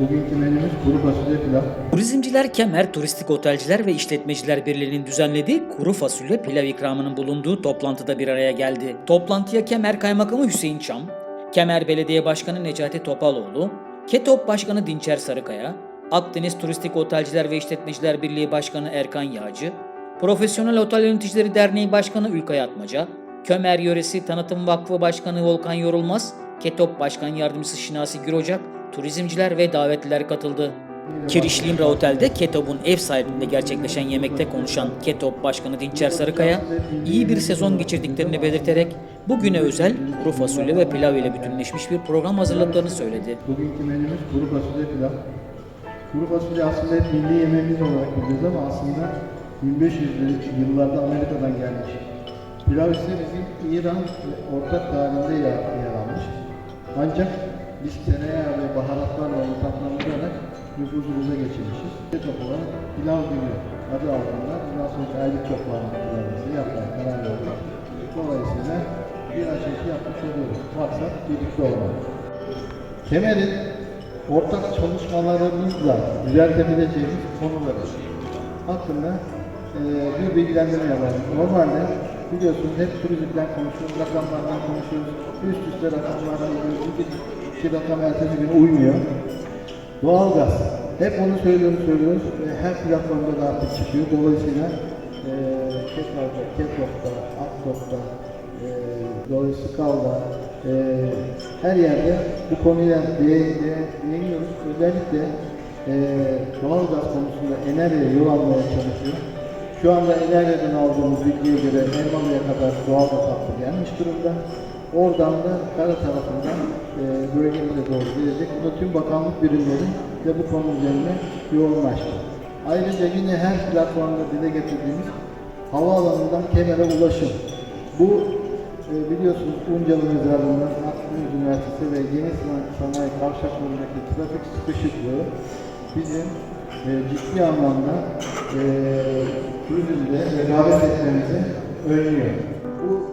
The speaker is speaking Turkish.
Bugünkü menümüz kuru fasulye pilav. Turizmciler Kemer Turistik Otelciler ve İşletmeciler Birliği'nin düzenlediği kuru fasulye pilav ikramının bulunduğu toplantıda bir araya geldi. Toplantıya Kemer Kaymakamı Hüseyin Çam, Kemer Belediye Başkanı Necati Topaloğlu, KETOP Başkanı Dinçer Sarıkaya, Akdeniz Turistik Otelciler ve İşletmeciler Birliği Başkanı Erkan Yağcı, Profesyonel Otel Yöneticileri Derneği Başkanı Ülkay Atmaca, Kömer Yöresi Tanıtım Vakfı Başkanı Volkan Yorulmaz, KETOP Başkan Yardımcısı Şinasi Gürocak, turizmciler ve davetliler katıldı. Kiriş Limra Otel'de Ketop'un ev sahipliğinde gerçekleşen yemekte konuşan Ketop Başkanı Dinçer Sarıkaya, iyi bir sezon geçirdiklerini belirterek bugüne özel kuru fasulye ve pilav ile bütünleşmiş bir program hazırladıklarını söyledi. Bugünkü menümüz kuru fasulye pilav. Kuru fasulye aslında hep milli yemeğimiz olarak biliyoruz ama aslında 1500'lü yıllarda Amerika'dan gelmiş. Pilav ise bizim İran ortak yer, yer almış. Ancak biz tereyağı ve baharatlarla onu tatlandırarak nüfuzumuza geçirmişiz. Ketop olarak pilav günü adı altında bundan sonra aylık kullanması yapmaya karar verdik. Dolayısıyla bir aşısı yapmış oluyoruz. Maksat birlikte olmak. Kemer'in ortak çalışmalarımızla düzeltebileceğimiz konuları hakkında eee, bir bilgilendirme yapalım. Normalde biliyorsunuz hep turizmden konuşuyoruz, rakamlardan konuşuyoruz. Üst üste rakamlarla gidiyoruz. İki, rakam ertesi gün uymuyor. Doğalgaz. Hep onu söylüyoruz, söylüyoruz. ve her platformda da artık çıkıyor. Dolayısıyla eee Kekal'da, Ketop'ta, Aktop'ta, eee dolayısıyla Skal'da, eee her yerde bu değ- değiniyoruz. Özellikle eee doğalgaz konusunda enerjiye yol almaya çalışıyor. Şu anda enerjiden aldığımız bilgiye göre Elmalı'ya kadar doğalgaz hattı gelmiş durumda. Oradan da kara tarafından eee bölgemize doğru gelecek. Bu da tüm bakanlık birimleri de bu konu üzerine yoğunlaştı. Ayrıca yine her platformda dile getirdiğimiz havaalanından Kemer'e ulaşım. Bu e, biliyorsunuz Uncalı Mezarlığı'ndan Akdeniz Üniversitesi ve Yeni Sanayi Kavşakları'ndaki trafik sıkışıklığı bizim e, ciddi anlamda e, turizmde rekabet etmemizi önlüyor. Bu